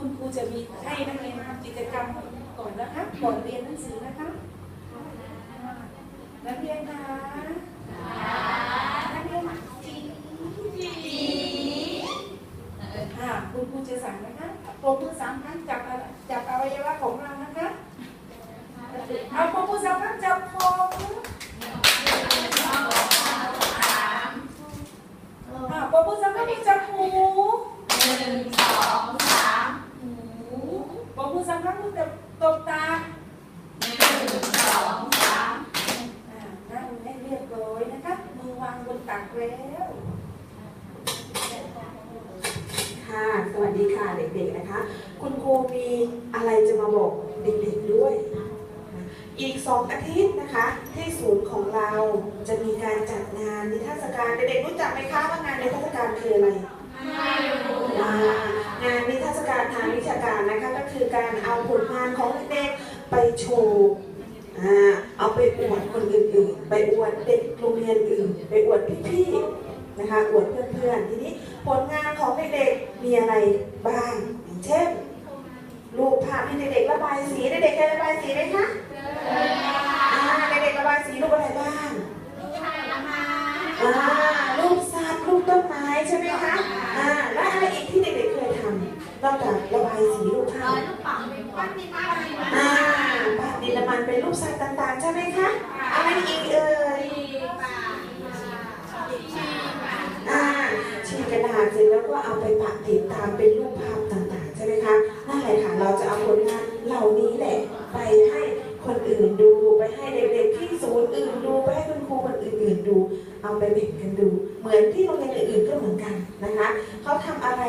คุณครูจะมีให้นักเรียนทำกิจกรรมก่อนนะคะก่อนเรียนหนังสือนะคะนักเรียนคะนักเรียนจีจีค่ะคุณครูจะสั่งนะคะปมมือสามครั้งจับจับอวัยวะของเรานะคะเอาปมมือสามครั้งจับคอปมมือสามครั้งจับหู อสามครั้งจับตบตาหนึ่งสองสามอ่านั่งให้เรียบร้อยนะคะ มือวางบนตักแล้วค่ะ สวัสดีค่ะเด็กๆนะคะ คุณครูมีอะไรจะมาบอกเด็กๆด้วย อีกสองอาทิตย์นะคะ ที่ศูนย์ของเราจะมีการจัดงานนิทรรศการเด็กๆรู้จักไหมคะว่างานนิทรรศการคืออะไร การทางวิชาการนะคะ ก็คือการเอาผลงานของเด็กไปโชว์เอาไปอวดคนอื่นๆ ไปอวดเด็กโรงเรียนอื่น ไปอวดพี่ๆนะคะอวดเพื่อนๆทีนี้ผลงานของเด็กๆมีอะไรบ้างอย่างเช่นรูปภาพที่เด็กๆระบายสีเด็กๆระบายสีไหมคะอ่าเด็กๆระบายสีรูปอะไรบ้างอ่ารูปสัตว์รูปต้นไม้ใช่ไหมคะอ่าและอะไรอีกที่เด็กๆเคยทำ นอกจากระบายสีรูปภาพอ่าปากดินน้ำมันเป็นรูปสัตว์ต่างๆ ใช่ไหมคะอะไรอีกเอ่ยอ่าฉีกกระดาษเสร็จแล้วก็เอาไปปักติดตามเป็นรูปภาพต่างๆ ใช่ไหมคะนั่นแหละค่ะเราจะเอาผลงานเหล่านี้แหละ ไปให้คนอื่นดูไปให้เด็กๆที่ศูนย์อื่นดู ไปให้คุณครูคนอื่นๆดู เอาไปแบ่งกันดู เหมือนที่โรงเรียนอื่นๆก็เหมือนกันนะคะเขาทำอะไร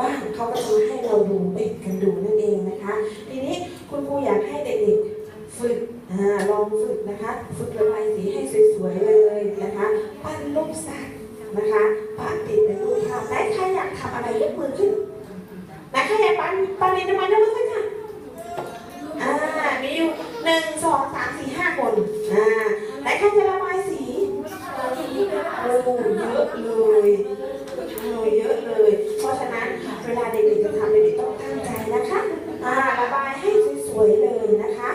บ้างเขาก็จะให้เราดูแบ่งกันดูนั่นเองนะคะ ทีนี้คุณครูอยากให้เด็กๆฝึกอลองฝึกนะคะฝึกระบายสีให้สวยๆเลยนะคะปั้นรูปสัตว์นะคะปาดติดเป็นรูปภาพไหนใครอยากทำอะไรยกมือขึ้นไหนใครอยากปั้นปั้นดินน้ำมันยกมือขึ้นค่ะอ่ามีอยู่หนึ่งสองสามสี่ห้าคนอ่าไหนใครจะระบายสีโอ้เยอะเลยโอ้เยอะเลย เพราะฉะนั้นเวลาเด็กๆจะทำเด็กๆต้องตั้งใจนะคะ อ่าระบายให้สวยๆเลยนะคะ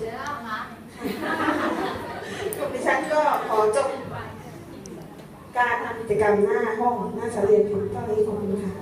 เดี๋ยวเรามา ดิฉันก็ขอจบ การทำกิจกรรมหน้าห้องหน้าสาเรียนเพียงเท่านี้ขอบคุณค่ะ